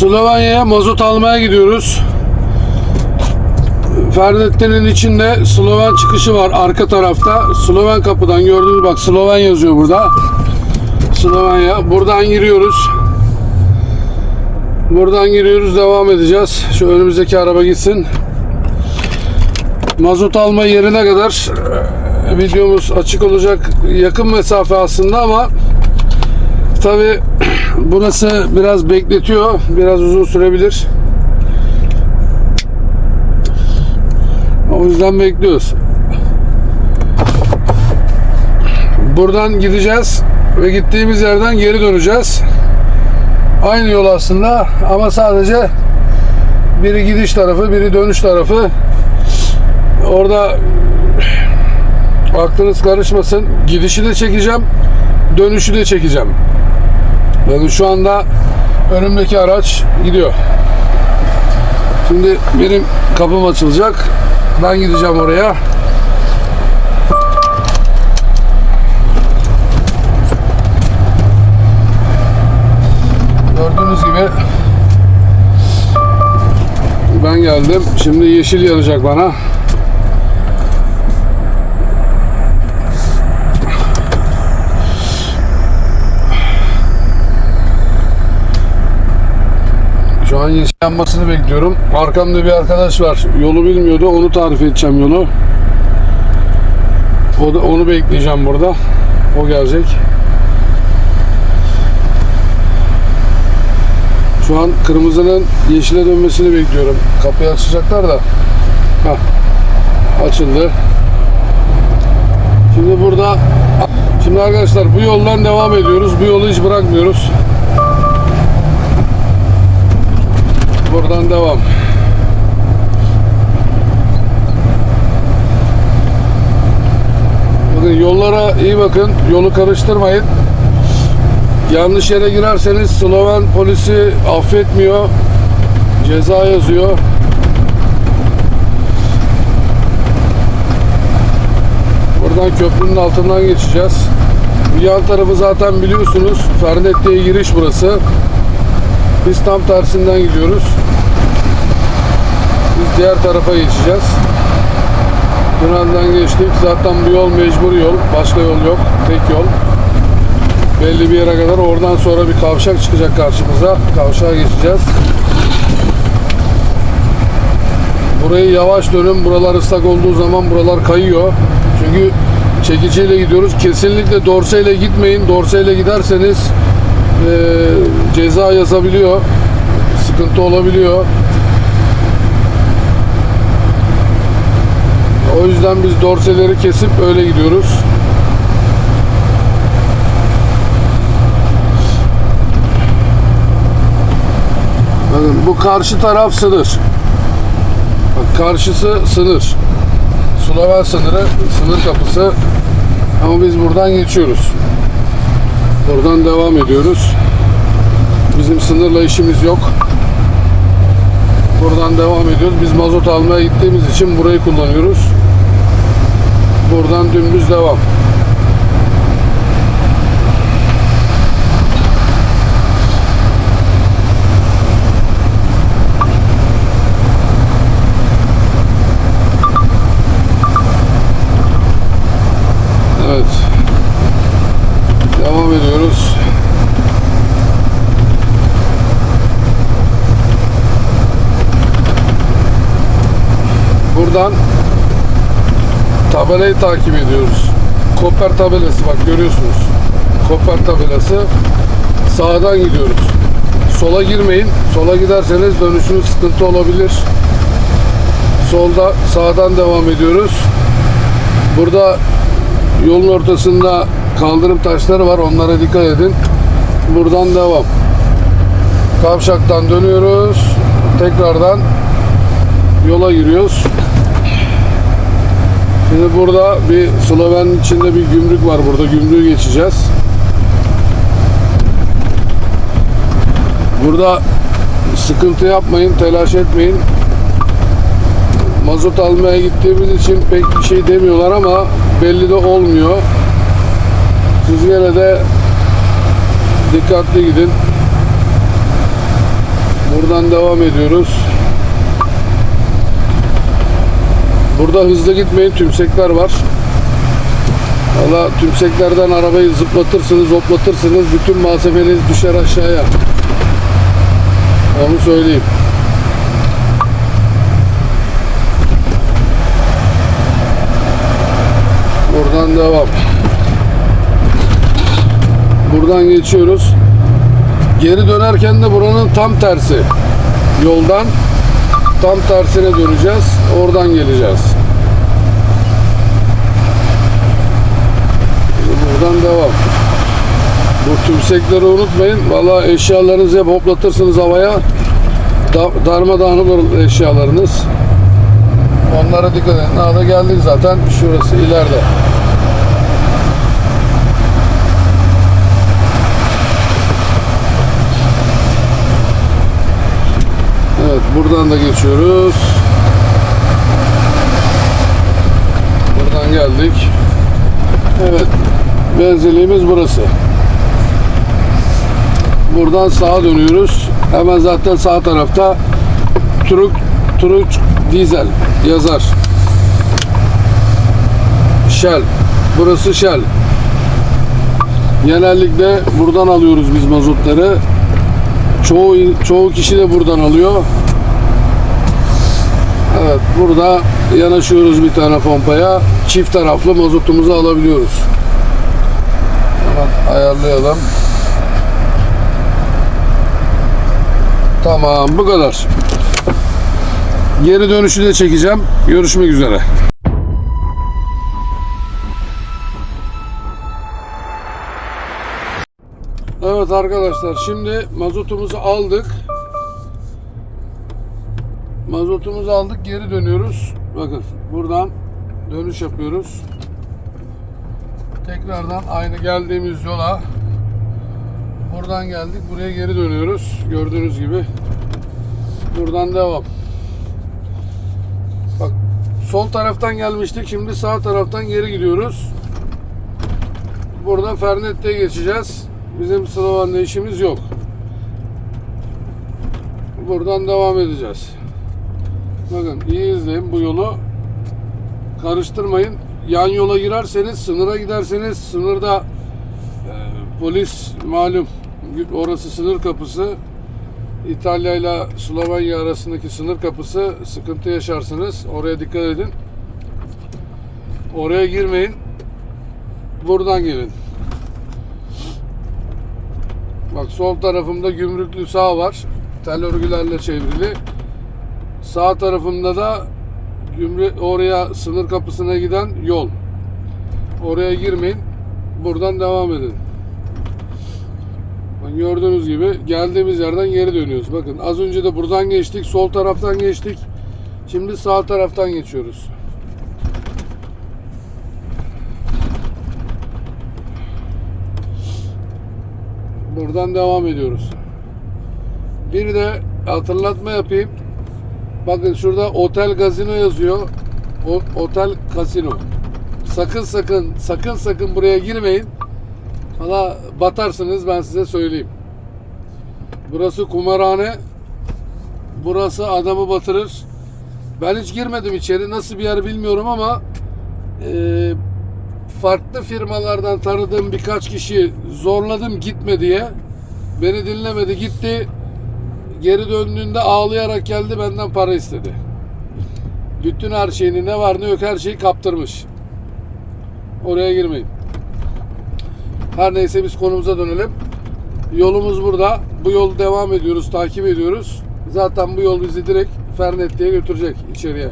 Slovanya'ya mazot almaya gidiyoruz. Ferdettin'in içinde Sloven çıkışı var arka tarafta. Sloven kapıdan gördüğünüz bak Sloven yazıyor burada. Slovenya. Buradan giriyoruz. Buradan giriyoruz devam edeceğiz. Şu önümüzdeki araba gitsin. Mazot alma yerine kadar e, videomuz açık olacak. Yakın mesafe aslında ama tabi burası biraz bekletiyor. Biraz uzun sürebilir. O yüzden bekliyoruz. Buradan gideceğiz ve gittiğimiz yerden geri döneceğiz. Aynı yol aslında ama sadece biri gidiş tarafı, biri dönüş tarafı. Orada aklınız karışmasın. Gidişi de çekeceğim, dönüşü de çekeceğim. Bakın şu anda önümdeki araç gidiyor. Şimdi benim kapım açılacak. Ben gideceğim oraya. Gördüğünüz gibi ben geldim. Şimdi yeşil yanacak bana. An yanmasını bekliyorum. Arkamda bir arkadaş var. Yolu bilmiyordu. Onu tarif edeceğim yolu. O da, onu bekleyeceğim burada. O gelecek. Şu an kırmızının yeşile dönmesini bekliyorum. Kapıyı açacaklar da. Heh, açıldı. Şimdi burada Şimdi arkadaşlar bu yoldan devam ediyoruz. Bu yolu hiç bırakmıyoruz. Buradan devam. Bakın yollara iyi bakın. Yolu karıştırmayın. Yanlış yere girerseniz Sloven polisi affetmiyor. Ceza yazıyor. Buradan köprünün altından geçeceğiz. Bu yan tarafı zaten biliyorsunuz. Fernette'ye giriş burası. Biz tam tersinden gidiyoruz. Biz diğer tarafa geçeceğiz. Tünelden geçtik. Zaten bu yol mecbur yol. Başka yol yok. Tek yol. Belli bir yere kadar. Oradan sonra bir kavşak çıkacak karşımıza. Kavşağa geçeceğiz. Burayı yavaş dönün. Buralar ıslak olduğu zaman buralar kayıyor. Çünkü çekiciyle gidiyoruz. Kesinlikle dorseyle gitmeyin. Dorseyle giderseniz eee, ceza yazabiliyor. Sıkıntı olabiliyor. O yüzden biz dorseleri kesip öyle gidiyoruz. Bakın bu karşı taraf sınır. Bak karşısı sınır. Sloven sınırı, sınır kapısı. Ama biz buradan geçiyoruz. Buradan devam ediyoruz. Bizim sınırla işimiz yok. Buradan devam ediyoruz. Biz mazot almaya gittiğimiz için burayı kullanıyoruz. Buradan dümdüz devam. Evet. Devam ediyoruz. Buradan tabelayı takip ediyoruz. Koper tabelası bak görüyorsunuz. Koper tabelası. Sağdan gidiyoruz. Sola girmeyin. Sola giderseniz dönüşünüz sıkıntı olabilir. Solda sağdan devam ediyoruz. Burada yolun ortasında kaldırım taşları var. Onlara dikkat edin. Buradan devam. Kavşaktan dönüyoruz. Tekrardan yola giriyoruz. Şimdi burada bir Sloven içinde bir gümrük var burada. Gümrüğü geçeceğiz. Burada sıkıntı yapmayın, telaş etmeyin. Mazot almaya gittiğimiz için pek bir şey demiyorlar ama belli de olmuyor. Siz gene de dikkatli gidin. Buradan devam ediyoruz. Burada hızlı gitmeyin. Tümsekler var. Valla tümseklerden arabayı zıplatırsınız, hoplatırsınız. Bütün malzemeniz düşer aşağıya. Onu söyleyeyim. Buradan devam. Buradan geçiyoruz. Geri dönerken de buranın tam tersi. Yoldan tam tersine döneceğiz. Oradan geleceğiz. Buradan devam. Bu tümsekleri unutmayın. Valla eşyalarınızı hep hoplatırsınız havaya. Da, darmadağın olur eşyalarınız. Onlara dikkat edin. Da geldik zaten. Şurası ileride. Evet buradan da geçiyoruz. Buradan geldik. Evet. Benzerliğimiz burası. Buradan sağa dönüyoruz. Hemen zaten sağ tarafta Turuk Turuk Dizel yazar. Shell. Burası Shell. Genellikle buradan alıyoruz biz mazotları. Çoğu çoğu kişi de buradan alıyor. Burada yanaşıyoruz bir tane pompaya. Çift taraflı mazotumuzu alabiliyoruz. Hemen ayarlayalım. Tamam, bu kadar. Geri dönüşü de çekeceğim. Görüşmek üzere. Evet arkadaşlar şimdi mazotumuzu aldık. Mazotumuzu aldık geri dönüyoruz. Bakın buradan dönüş yapıyoruz. Tekrardan aynı geldiğimiz yola buradan geldik buraya geri dönüyoruz. Gördüğünüz gibi. Buradan devam. Bak sol taraftan gelmiştik. Şimdi sağ taraftan geri gidiyoruz. Burada Fernette'ye geçeceğiz. Bizim Sloven'le işimiz yok. Buradan devam edeceğiz. Bakın iyi izleyin bu yolu. Karıştırmayın. Yan yola girerseniz, sınıra giderseniz sınırda e, polis malum orası sınır kapısı. İtalya ile Slovenya arasındaki sınır kapısı sıkıntı yaşarsınız. Oraya dikkat edin. Oraya girmeyin. Buradan gelin. Bak sol tarafımda gümrüklü sağ var. Tel örgülerle çevrili. Sağ tarafımda da gümrük oraya sınır kapısına giden yol. Oraya girmeyin. Buradan devam edin. Gördüğünüz gibi geldiğimiz yerden geri dönüyoruz. Bakın az önce de buradan geçtik. Sol taraftan geçtik. Şimdi sağ taraftan geçiyoruz. Buradan devam ediyoruz. Bir de hatırlatma yapayım. Bakın şurada otel gazino yazıyor. O, otel kasino. Sakın sakın sakın sakın buraya girmeyin. Valla batarsınız ben size söyleyeyim. Burası kumarhane. Burası adamı batırır. Ben hiç girmedim içeri. Nasıl bir yer bilmiyorum ama e, farklı firmalardan tanıdığım birkaç kişi zorladım gitme diye. Beni dinlemedi gitti. Geri döndüğünde ağlayarak geldi benden para istedi. Bütün her şeyini ne var ne yok her şeyi kaptırmış. Oraya girmeyin. Her neyse biz konumuza dönelim. Yolumuz burada. Bu yolu devam ediyoruz, takip ediyoruz. Zaten bu yol bizi direkt Fernetli'ye götürecek içeriye.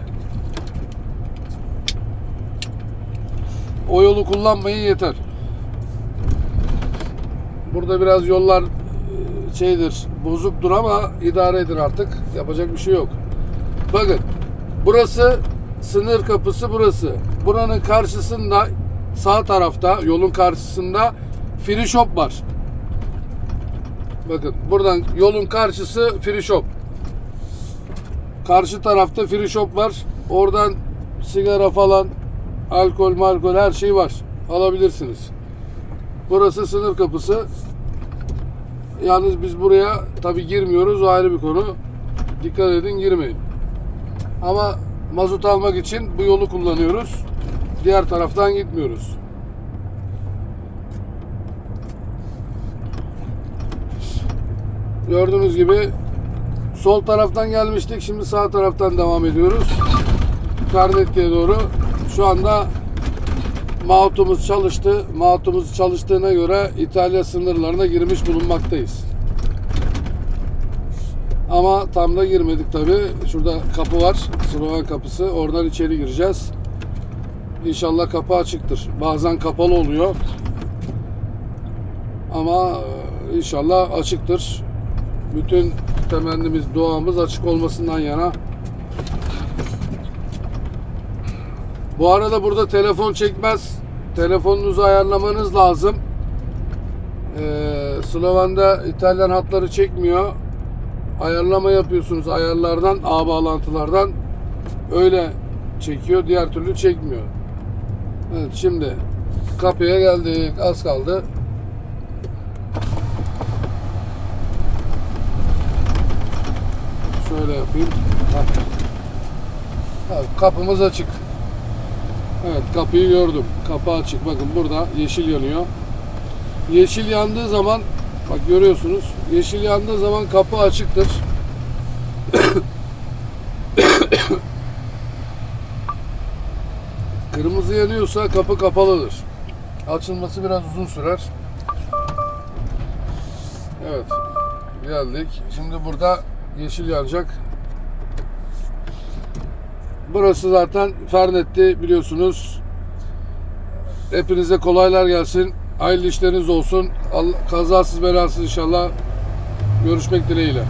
O yolu kullanmayın yeter. Burada biraz yollar şeydir, bozuktur ama idare edin artık. Yapacak bir şey yok. Bakın, burası sınır kapısı burası. Buranın karşısında sağ tarafta yolun karşısında free shop var. Bakın buradan yolun karşısı free shop. Karşı tarafta free shop var. Oradan sigara falan, alkol, malkol her şey var. Alabilirsiniz. Burası sınır kapısı. Yalnız biz buraya tabi girmiyoruz. O ayrı bir konu. Dikkat edin girmeyin. Ama mazot almak için bu yolu kullanıyoruz. Diğer taraftan gitmiyoruz. Gördüğünüz gibi sol taraftan gelmiştik. Şimdi sağ taraftan devam ediyoruz. Fernetti'ye doğru. Şu anda moutumuz çalıştı. Moutumuz çalıştığına göre İtalya sınırlarına girmiş bulunmaktayız. Ama tam da girmedik tabi. Şurada kapı var. Sloven kapısı. Oradan içeri gireceğiz. İnşallah kapı açıktır. Bazen kapalı oluyor. Ama e, inşallah açıktır. Bütün temennimiz, duamız açık olmasından yana. Bu arada burada telefon çekmez. Telefonunuzu ayarlamanız lazım. Ee, Sloven'de İtalyan hatları çekmiyor. Ayarlama yapıyorsunuz ayarlardan, ağ bağlantılardan. Öyle çekiyor, diğer türlü çekmiyor. Evet şimdi kapıya geldik. Az kaldı. Şöyle yapayım. Kapımız açık. Evet kapıyı gördüm. Kapı açık. Bakın burada yeşil yanıyor. Yeşil yandığı zaman bak görüyorsunuz. Yeşil yandığı zaman kapı açıktır. Kırmızı yanıyorsa kapı kapalıdır. Açılması biraz uzun sürer. Evet. Geldik. Şimdi burada yeşil yanacak. Burası zaten Fernetti biliyorsunuz. Hepinize kolaylar gelsin. Hayırlı işleriniz olsun. Allah, kazasız belasız inşallah görüşmek dileğiyle.